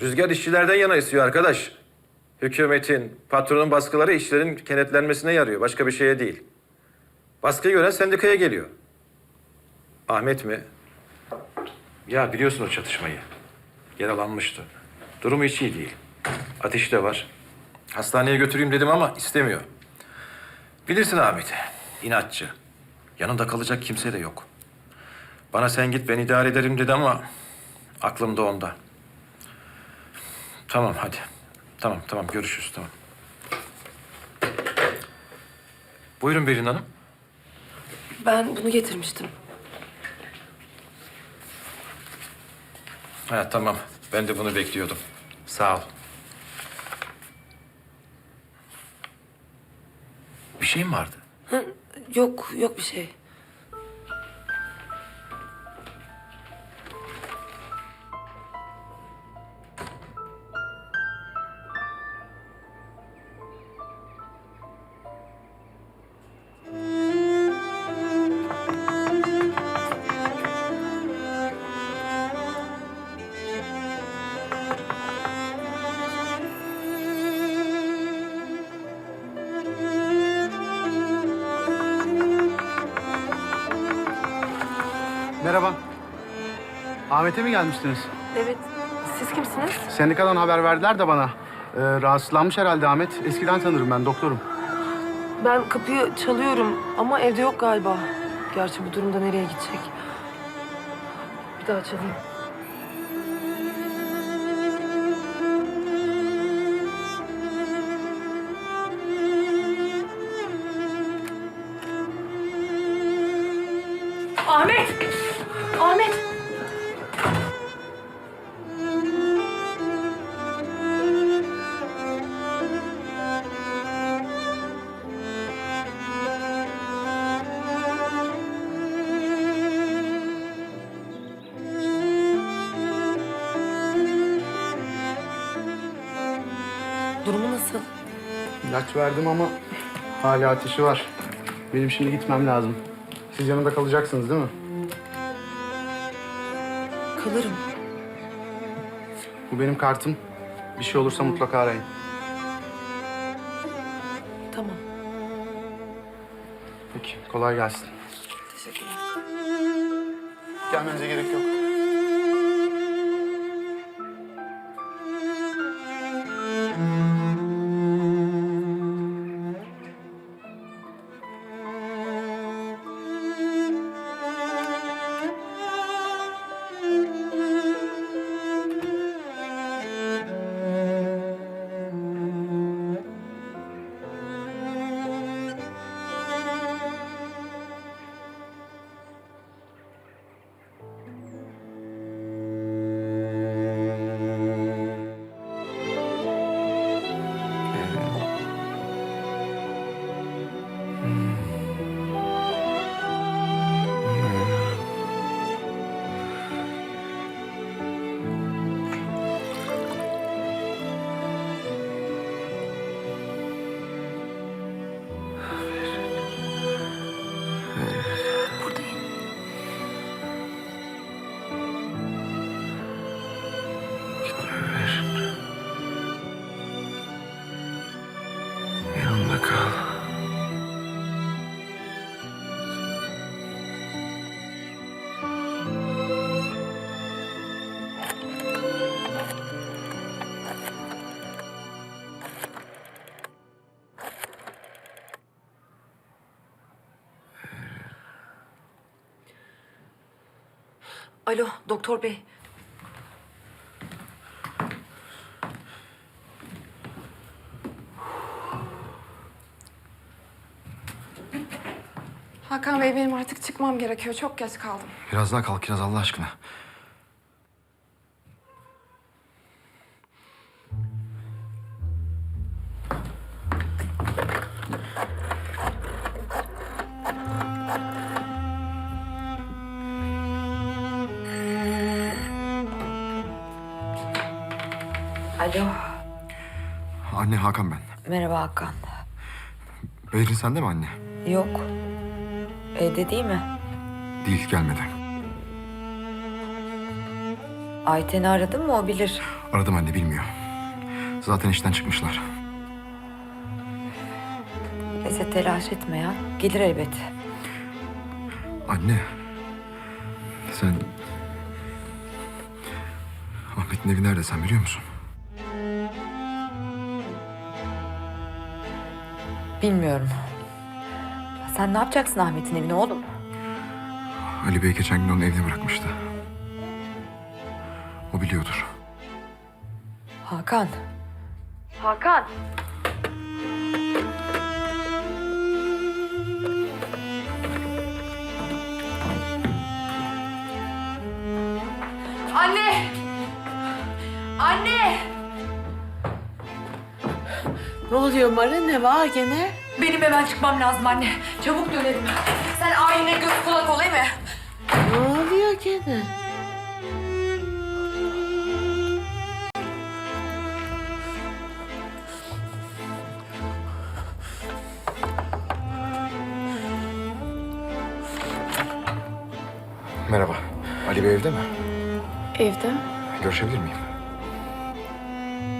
Rüzgar işçilerden yana istiyor arkadaş. Hükümetin, patronun baskıları işlerin kenetlenmesine yarıyor. Başka bir şeye değil. Baskıyı gören sendikaya geliyor. Ahmet mi? Ya biliyorsun o çatışmayı. Yaralanmıştı. Durumu hiç iyi değil. Ateşi de var. Hastaneye götüreyim dedim ama istemiyor. Bilirsin Ahmet'i. inatçı. Yanında kalacak kimse de yok. Bana sen git ben idare ederim dedi ama aklım da onda. Tamam hadi. Tamam tamam görüşürüz tamam. Buyurun Berin Hanım. Ben bunu getirmiştim. Ha tamam. Ben de bunu bekliyordum. Sağ ol. Bir şey mi vardı? Yok, yok bir şey. Merhaba. Ahmet'e mi gelmiştiniz? Evet. Siz kimsiniz? Sendikadan haber verdiler de bana. Ee, rahatsızlanmış herhalde Ahmet. Eskiden tanırım ben doktorum. Ben kapıyı çalıyorum ama evde yok galiba. Gerçi bu durumda nereye gidecek? Bir daha çalayım. Ahmet! Ahmet! Durumu nasıl? İlaç verdim ama hala ateşi var. Benim şimdi gitmem lazım. Siz yanında kalacaksınız değil mi? Kalırım. Bu benim kartım. Bir şey olursa mutlaka arayın. Tamam. Peki, kolay gelsin. Teşekkürler. Gelmenize gerek yok. Alo, doktor bey. Hakan Bey benim artık çıkmam gerekiyor. Çok geç kaldım. Biraz daha kalk Kiraz Allah aşkına. Alo, Anne Hakan ben. merhaba Hakan. Behrin sende mi anne? Yok, evde değil mi? Değil gelmedi. Ayten'i aradın mı o bilir. Aradım anne bilmiyor. Zaten işten çıkmışlar. Neyse telaş etme ya. Gelir elbet. Anne. Sen... Ahmet'in evi nerede sen biliyor musun? Bilmiyorum. Sen ne yapacaksın Ahmet'in evine oğlum? Ali Bey geçen gün onun evine bırakmıştı. O biliyordur. Hakan. Hakan. Anne! Anne! Ne oluyor Mara? Ne var gene? Benim hemen çıkmam lazım anne. Çabuk dönelim. Sen ayine göz kulak olayım mı? Ne oluyor gene? Merhaba. Ali Bey evde mi? Evde. Görüşebilir miyim?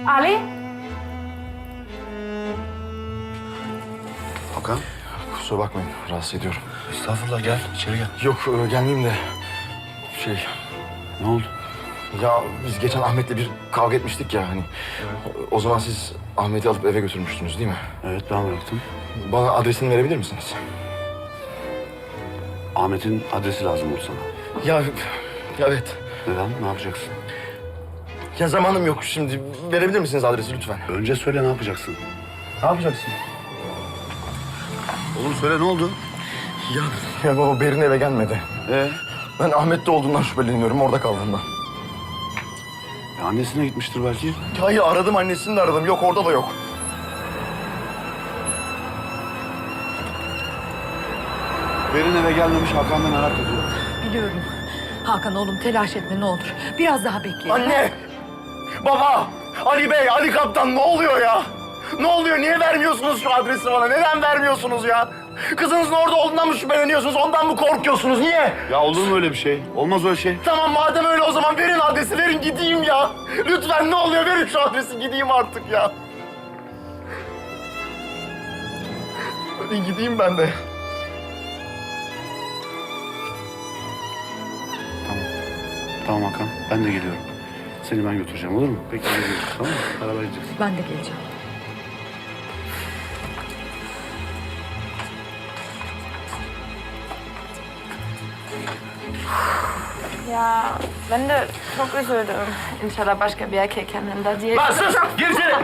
Ali? Hakan. Kusura bakmayın. Rahatsız ediyorum. Estağfurullah gel içeri gel. Yok e, gelmeyeyim de. Şey... Ne oldu? Ya biz geçen Ahmet'le bir kavga etmiştik ya hani. O, o zaman siz Ahmet'i alıp eve götürmüştünüz değil mi? Evet ben bıraktım. Bana adresini verebilir misiniz? Ahmet'in adresi lazım oldu sana. Ya evet. Neden? Ne yapacaksın? Ya zamanım yok şimdi. Verebilir misiniz adresi lütfen? Önce söyle ne yapacaksın? Ne yapacaksın? Oğlum söyle ne oldu? Ya, ya baba Berin eve gelmedi. Ee? Ben Ahmet'te olduğundan şüpheleniyorum orada kaldığından. E, annesine gitmiştir belki. Hayır aradım annesini de aradım. Yok orada da yok. Berin eve gelmemiş Hakan da merak ediyor. Biliyorum. Hakan oğlum telaş etme ne olur. Biraz daha bekle. Anne! Baba! Ali Bey, Ali Kaptan ne oluyor ya? Ne oluyor? Niye vermiyorsunuz şu adresi bana? Neden vermiyorsunuz ya? Kızınızın orada olduğundan mı şüpheleniyorsunuz? Ondan mı korkuyorsunuz? Niye? Ya olur mu öyle bir şey? Olmaz öyle şey. Tamam madem öyle o zaman verin adresi, verin gideyim ya. Lütfen ne oluyor? Verin şu adresi gideyim artık ya. Hadi gideyim ben de. Tamam. Tamam Hakan ben de geliyorum. Seni ben götüreceğim olur mu? Peki geliyoruz tamam mı? Beraber gideceğiz. Ben de geleceğim. Ya ben de çok üzüldüm. İnşallah başka bir erkek yanında diye. Lan sus! Gir içeri!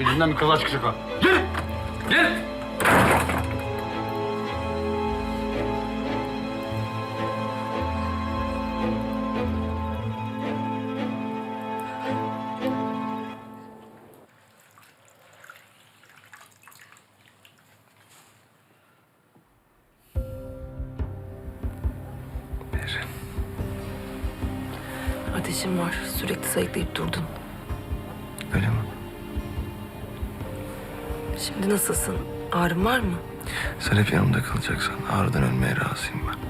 Elinden bir kaza çıkacak ha. Gir! Gir! Var. Sürekli sayıklayıp durdun. Öyle mi? Şimdi nasılsın? Ağrın var mı? Sen hep yanımda kalacaksan ağrıdan ölmeye razıyım ben.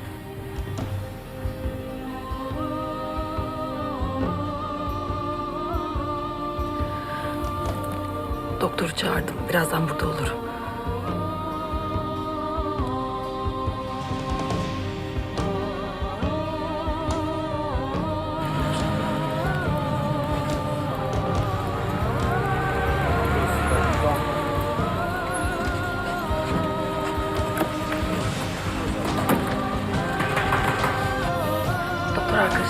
Doktoru çağırdım. Birazdan burada olur. Doktor